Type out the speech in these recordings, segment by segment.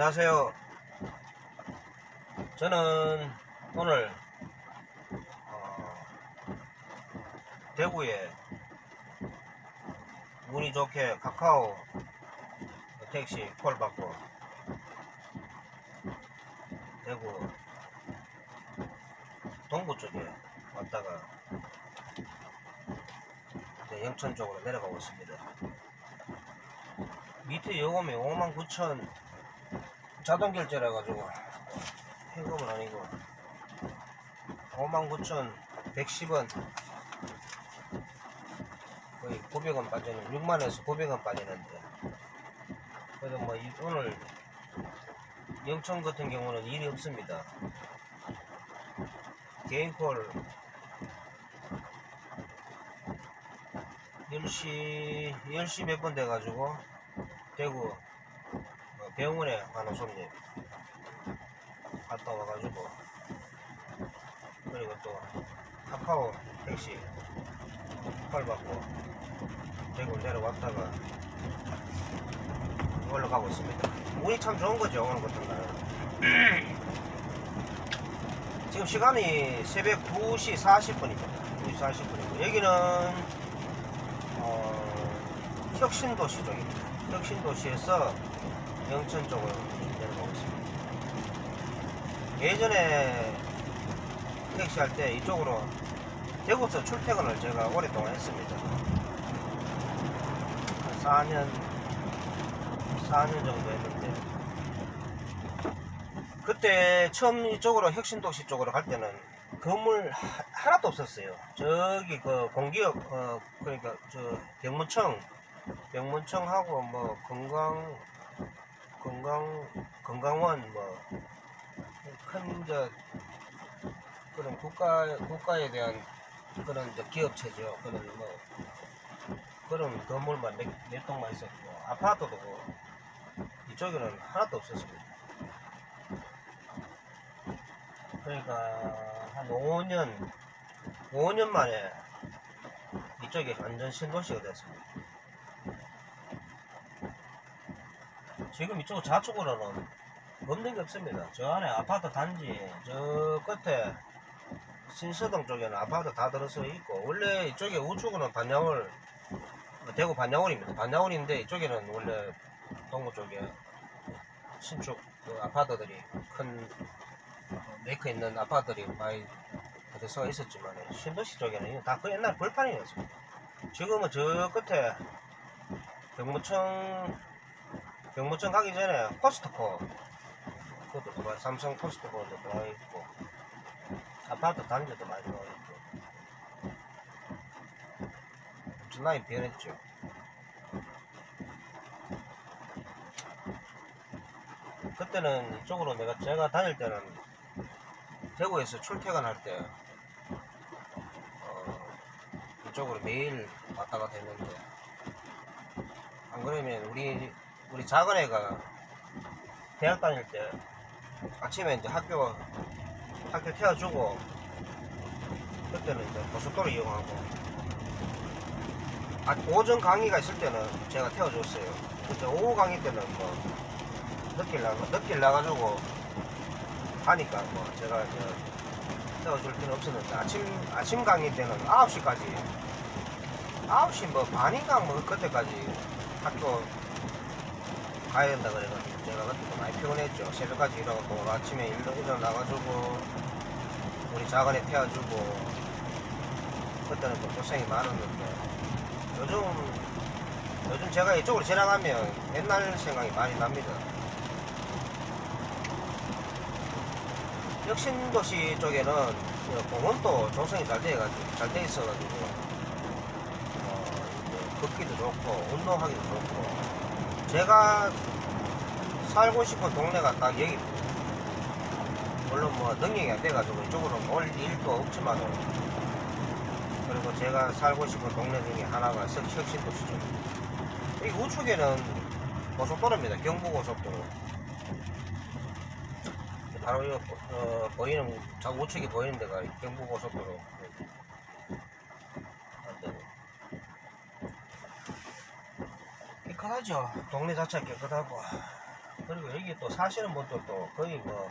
안녕하세요. 저는 오늘 어, 대구에 운이 좋게 카카오 택시 콜 받고 대구 동부 쪽에 왔다가 영천 쪽으로 내려가고 있습니다. 밑에 요금이 59,000 자동 결제라 가지고. 현금은 아니고. 59,110원. 거의 900원 빠지는 6만원에서 900원 빠지는데. 그래도 뭐 이- 오늘 영천 같은 경우는 일이 없습니다. 개인콜 10시 10시 몇번 돼가지고 대구 어, 병원에 가는 손님 갔다 와가지고. 그리고 또 카카오 택시 콜 받고 대구 내려왔다가 이걸로 가고 있습니다. 운이 참 좋은 거죠 오늘 같은 날은. 지금 시간이 새벽 2시 40분입니다. 2시 40분이고. 여기는 어, 혁신도시 쪽입니다 혁신도시에서 영천 쪽으로 내려가고 있습니다. 예전에 택시 할 때 이쪽으로 대구서 출퇴근을 제가 오랫동안 했습니다. 한 4년, 4년 정도 했는데, 그때 처음 이쪽으로 혁신도시 쪽으로 갈 때는 건물 하- 하나도 없었어요. 저기 그 공기업, 어, 그러니까 저 병무청, 병문청하고 뭐 건강 건강 건강원 뭐큰저 그런 국가 국가에 대한 그런 저 기업체죠 그런 뭐 그런 건물만 몇, 몇 동만 있었고 아파트도 뭐 이쪽에는 하나도 없었습니다. 그러니까 한 5년 5년 만에 이쪽이 완전 신도시가 됐습니다. 지금 이쪽 좌측으로는 없는 게 없습니다. 저 안에 아파트 단지, 저 끝에 신서동 쪽에는 아파트 다 들어서 있고, 원래 이쪽에 우측으로는 반야월, 어, 대구 반야월입니다. 반야월인데 이쪽에는 원래 동구 쪽에 신축 그 아파트들이 큰 어, 메이커 있는 아파트들이 많이 들어서 있었지만 신도시 쪽에는 이거 다그 옛날 벌판이었습니다. 지금은 저 끝에 경무청 경무청 가기 전에 코스트코. 그것도 들어와 삼성 코스트코도 들어와 있고 아파트 단지도 많이 들어와 있고. 엄청나게 변했죠. 그때는 이쪽으로 내가 제가 다닐 때는 대구에서 출퇴근할 때 어, 이쪽으로 매일 왔다 갔다 했는데 안 그러면 우리 우리 작은 애가 대학 다닐 때 아침에 이제 학교 학교 태워주고 그때는 이제 고속도로 이용하고 아, 오전 강의가 있을 때는 제가 태워줬어요. 그때 오후 강의 때는 뭐 늦게 나가 늦게 나가지고 하니까 뭐 제가 이제 태워줄 필요 없었는데 아침 아침 강의 때는 9시까지 9시 뭐 반인가 뭐 그때까지 학교 가야 된다 그래가지고 제가 그때 많이 피곤했죠. 새벽까지 일어나고 아침에 일어, 일어 나가지고 우리 작은애 태워주고 그때는 좀 고생이 많았는데 요즘 요즘 제가 이쪽으로 지나가면 옛날 생각이 많이 납니다. 혁신도시 쪽에는 그 공원도 조성이 잘 돼가지고 잘 돼 있어가지고 어, 걷기도 좋고 운동하기도 좋고 제가 살고 싶은 동네가 딱 여기. 물론 뭐 능력이 안 돼가지고 이쪽으로 올 일도 없지만은 그리고 제가 살고 싶은 동네 중에 하나가 석- 혁신도시죠 여기 우측에는 고속도로입니다. 경부고속도로. 바로 이 어, 보이는 저 우측이 보이는 데가 경부고속도로 안 되고 깨끗하죠 동네 자체가 깨끗하고 그리고 여기 또 사시는 분들도 거의 뭐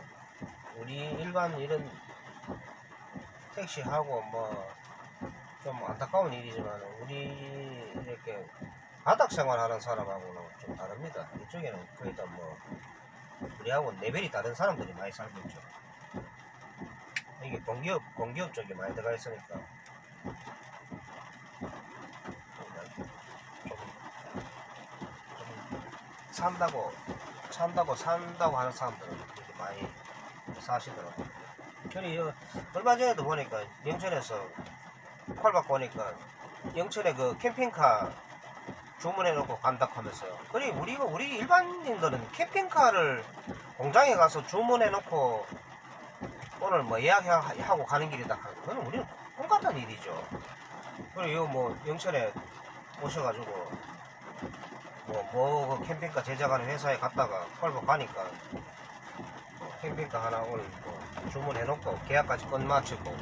우리 일반 이런 택시하고 뭐 좀 안타까운 일이지만 우리 이렇게 바닥 생활하는 사람하고는 좀 다릅니다. 이쪽에는 거의 다 뭐 우리하고 레벨이 다른 사람들이 많이 살고 있죠. 이게 공기업 공기업 쪽에 많이 들어가 있으니까 좀, 좀 산다고 산다고 산다고 하는 사람들은 많이 사시더라고요. 여- 얼마 전에도 보니까 영천에서 콜박 보니까 영천에 그 캠핑카 주문해 놓고 간다 하면서요. 그리 우리가 우리 일반인들은 캠핑카를 공장에 가서 주문해 놓고 오늘 뭐 예약하고 가는 길이다. 그건 우리는 똑같은 일이죠. 그리고 뭐 영천에 오셔가지고 뭐, 뭐, 그 캠핑카 제작하는 회사에 갔다가 콜박 가니까 뭐 캠핑카 하나 오늘 뭐 주문해놓고 계약까지 끝 마치고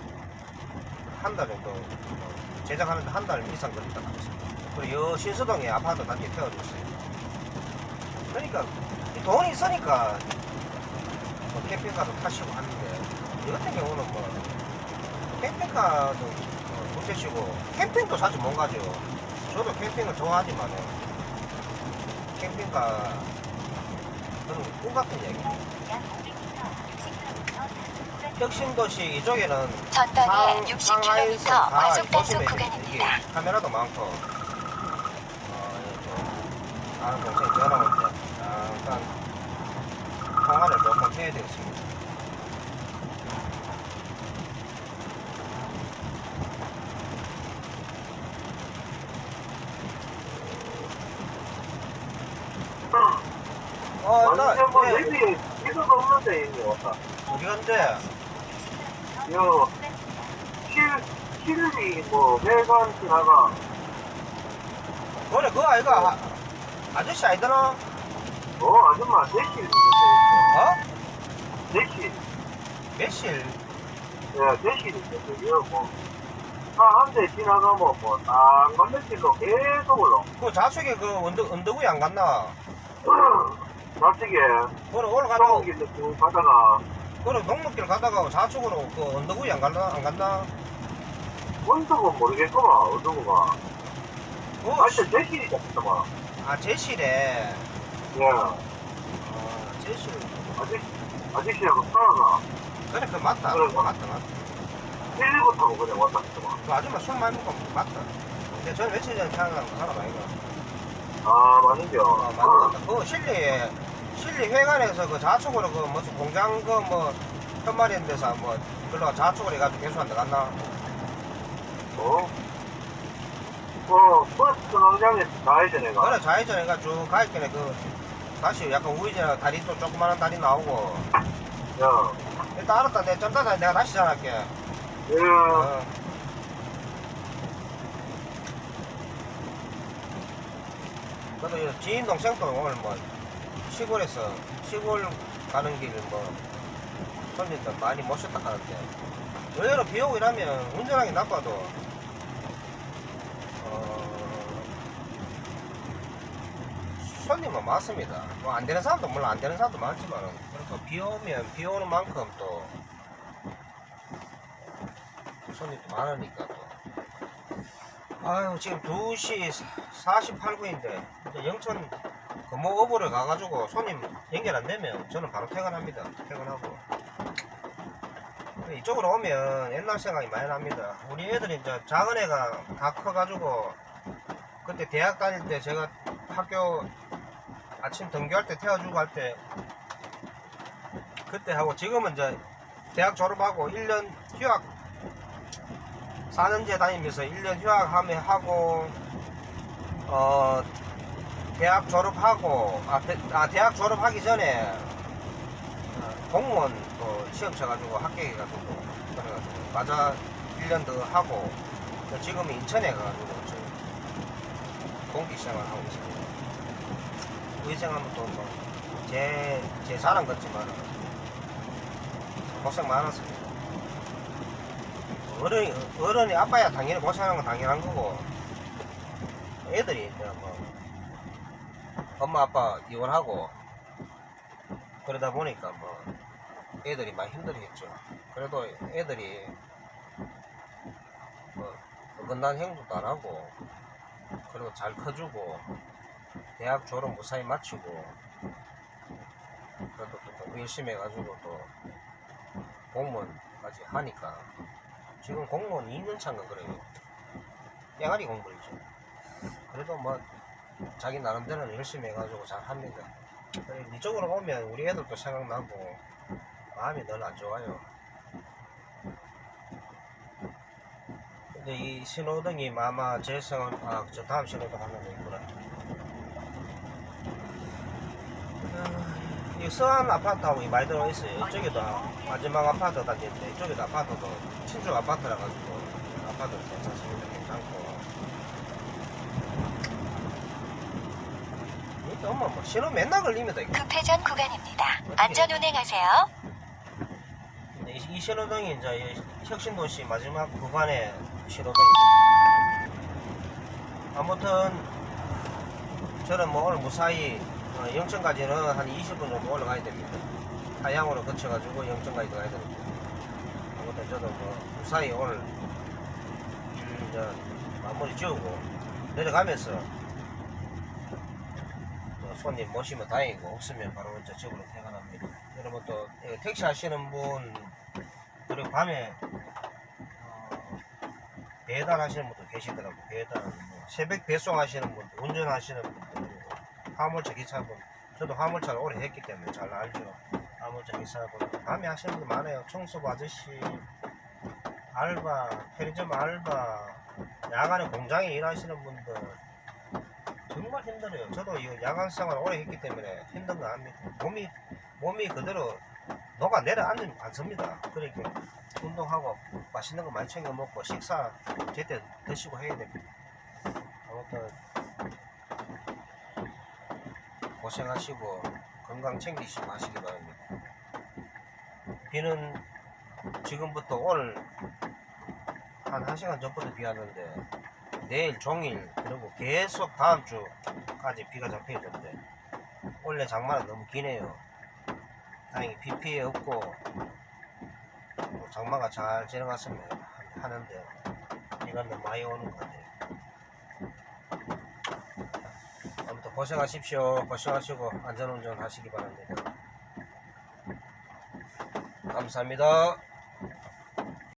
한 달 정도 뭐 제작하는데 한 달 이상 걸린다 하면서 그리고 여 신서동에 아파트 단지 태워줬어요. 그러니까 이 돈이 있으니까 뭐 캠핑카도 타시고 하는데 이 같은 경우는 뭐 캠핑카도 뭐못 타시고 캠핑도 사실 못 가죠. 저도 캠핑을 좋아하지만은 캠핑카 그건 꿈 같은 얘기. 혁신도시 이쪽에는 전방에 상- 60km 상하이에서 다 과속 단속. 구간입니다. 카메라도 많고 어, 이제 다른 동생 전화 올때 잠깐 통화를 조금 해야 되겠습니다. 어, 나, 완전 뭐 예, 여기 이거가 없는데 이게 왔다. 어디 간대? 요 실, 실이 뭐 매간 지나가 그래, 그거 아이가 아, 아저씨 아니더나? 어 아줌마 대실 어? 대실 매실? 예 대실이 있어요 뭐차한 대 지나가면 뭐딱 건너길로 계속 올라 그 좌측에 그 언덕, 언덕 위에 안 갔나? 좌측에 그래, 올라가다가, 소금길로 쭉 가다가 그래, 농목길 가다가 좌측으로 그 언덕 위에 안 갔나? 안 갔나? 원석은 모르겠구만 어두구가 그, 하여튼 대실이 잡혔다만 아, 제실에. 예 어, 제실. 아저씨 아저씨하고 싸워가 그래, 그 맞다. 그래. 그거 맞다, 맞다. 119 타고 그냥 왔다 갔더만 그 아줌마 술 많이 먹고 맞다. 근데 전 며칠 전에 태어난 거 사람 아이가. 아 맞는겨 어, 맞다. 그 실리, 실리 회관에서 그 좌측으로 그 무슨 공장 그 뭐, 현말인 데서 뭐, 글로 좌측으로 해가지고 개수한테 갔나? 어? 어, 버스 공장에 가야 돼, 내가. 그래 좌회전 해가 쭉 가있길에 그 다시 약간 우회전 다리 또 조그마한 다리 나오고 야, 일단 알았다 내가 좀 따다 내가 다시 전화할게 예, 어. 이 지인 동생도 오늘 뭐 시골에서 시골 가는 길을 뭐 손님들 많이 모셨다 하는데 의외로 비 오고 이러면 운전하기 나빠도 어, 손님은 많습니다. 뭐 안 되는 사람도 물론 안 되는 사람도 많지만 그래도 비 오면 비 오는 만큼 또 손님도 많으니까 또. 아유 지금 2시 48분인데 영천 금호어부를 가가지고 손님 연결 안 되면 저는 바로 퇴근합니다. 퇴근하고 이쪽으로 오면 옛날 생각이 많이 납니다. 우리 애들이 이제 작은 애가 다 커가지고 그때 대학 다닐 때 제가 학교 아침 등교할 때 태워주고 할 때 그때 하고 지금은 이제 대학 졸업하고 1년 휴학 4년제 다니면서 1년 휴학하며 하고 어 대학 졸업하고 아, 대, 아, 대학 졸업하기 전에 어, 공무원 또 시험 쳐가지고 합격해 가지고 그래가지고 과자 1년 더 하고 또 지금은 인천에 가가지고 지금 공기 시장을 하고 있습니다. 의생하면 또뭐제 제 자랑 같지만 고생 많았습니다. 어른이, 어른이 아빠야 당연히 고생하는 건 당연한 거고, 애들이 뭐, 엄마 아빠 이혼하고, 그러다 보니까 뭐 애들이 많이 힘들겠죠. 그래도 애들이 뭐 어긋난 행동도 안 하고 그리고 잘 커주고 대학 졸업 무사히 마치고 그래도 또 공부 열심히 해가지고 또 공무원까지 하니까 지금 공무원 2년 차인가 그래요. 땡아리 공부이죠. 그래도 뭐 자기 나름대로는 열심히 해가지고 잘 합니다. 이쪽으로 오면 우리 애들도 생각나고 마음이 늘 안 좋아요. 근데 이 신호등이 아마 재성 아저 다음 신호등 하나 더 있구나. 아, 이 서안 아파트하고 이 많이 들어 있어요. 이쪽에도 마지막 아파트 다니는데 이쪽에도 아파트도 친척 아파트라 가지고 아파트 괜찮습니다. 괜찮고. 이게 엄마 뭐 신호 맨날 걸립니다. 이거. 급회전 구간입니다. 안전 운행하세요. 근데 이, 이 신호등이 이제 이 혁신도시 마지막 구간의 신호등이죠. 아무튼 저는 뭐 오늘 무사히 어, 영천까지는 한 20분 정도 올라가야 됩니다. 하양으로 거쳐가지고 영천까지 가야 됩니다. 아무튼 저도 뭐 무사히 오늘 음, 이제 마무리 지우고 내려가면서 또 손님 모시면 다행이고 없으면 바로 이제 집으로 퇴근합니다. 여러분 또 예, 택시 하시는 분 그리고 밤에 어, 배달 하시는 분도 계시더라고 배달 뭐 새벽 배송 하시는 분들 운전하시는 분들 화물차 기사분 저도 화물차를 오래 했기 때문에 잘 알죠. 화물차 기사분 밤에 하시는 분들 많아요. 청소부 아저씨 알바 편의점 알바 야간에 공장에 일하시는 분들 정말 힘들어요 저도 이 야간 생활 오래 했기 때문에 힘든 거 압니다 몸이 몸이 그대로 녹아 내려앉으면 않습니다. 그러니까 운동하고 맛있는 거 많이 챙겨 먹고 식사 제때 드시고 해야 됩니다. 아무튼 고생하시고 건강 챙기시고 하시기 바랍니다. 비는 지금부터 오늘 한 1시간 전부터 비 왔는데 내일 종일 그리고 계속 다음 주까지 비가 잡혀야 되는데 원래 장마는 너무 기네요. 다행히 비 피해 없고 뭐 장마가 잘 지나갔으면 하- 하는데 비가 너무 많이 오는 것 같아요. 아무튼 고생하십시오. 고생하시고 안전운전 하시기 바랍니다. 감사합니다.